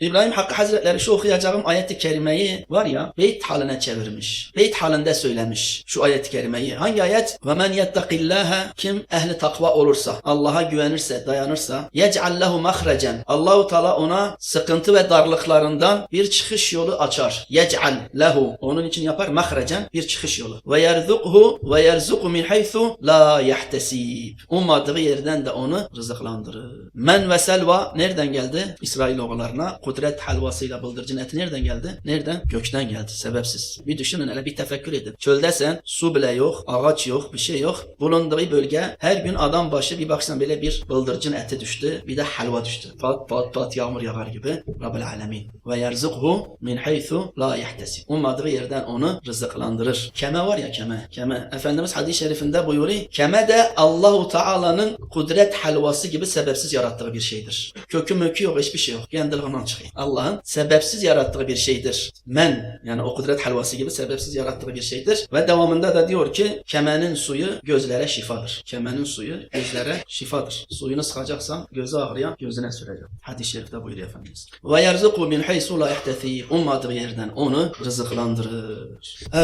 İbrahim Hakkı Hazretleri şu okuyacağım ayeti kerimeyi var ya beyt haline çevirmiş. Beyt halinde söylemiş şu ayeti kerimeyi. Hangi ayet? Ve men yettakillaha kim ehli takva olursa, Allah'a güvenirse, dayanırsa yec'al lehu mahrecen. Allahu Teala ona sıkıntı ve darlıklarından bir çıkış yolu açar. Yec'al lehu. Onun için yapar mahrecen bir çıkış yolu. Ve yerzukhu ve yerzuku min haythu la yahtesib. Ummadığı yerden de onu rızıklandırır. Men ve selva nereden geldi? İsrailoğullarına kudret helvasıyla bıldırcın eti nereden geldi? Nereden? Gökten geldi. Sebepsiz. Bir düşünün hele bir tefekkür edin. Çöldesen su bile yok, ağaç yok, bir şey yok. Bulunduğu bölge her gün adam başı bir baksan böyle bir bıldırcın eti düştü. Bir de helva düştü. Pat pat pat yağmur yağar gibi. Rabbel alemin. Ve yerzukhu min haythu la yahtesib. Ummadığı yerden onu rızıklandırır. Keme var ya keme. Keme. Efendimiz hadis-i şerifinde buyuruyor. Keme de Allahu Teala'nın kudret helvası gibi sebepsiz yarattığı bir şeydir. Kökü mökü yok hiçbir şey yok. Kendiliğinden çıkıyor. Allah'ın sebepsiz yarattığı bir şeydir. Men yani o kudret helvası gibi sebepsiz yarattığı bir şeydir. Ve devamında da diyor ki kemenin suyu gözlere şifadır. Kemenin suyu gözlere şifadır. Suyunu sıkacaksan gözü ağrıyan gözüne sürecek. Hadis-i şerifte buyuruyor Efendimiz. Ve yerzuku min haysu la yahtesib. Ummadığı yerden onu rızıklandırır. Evet.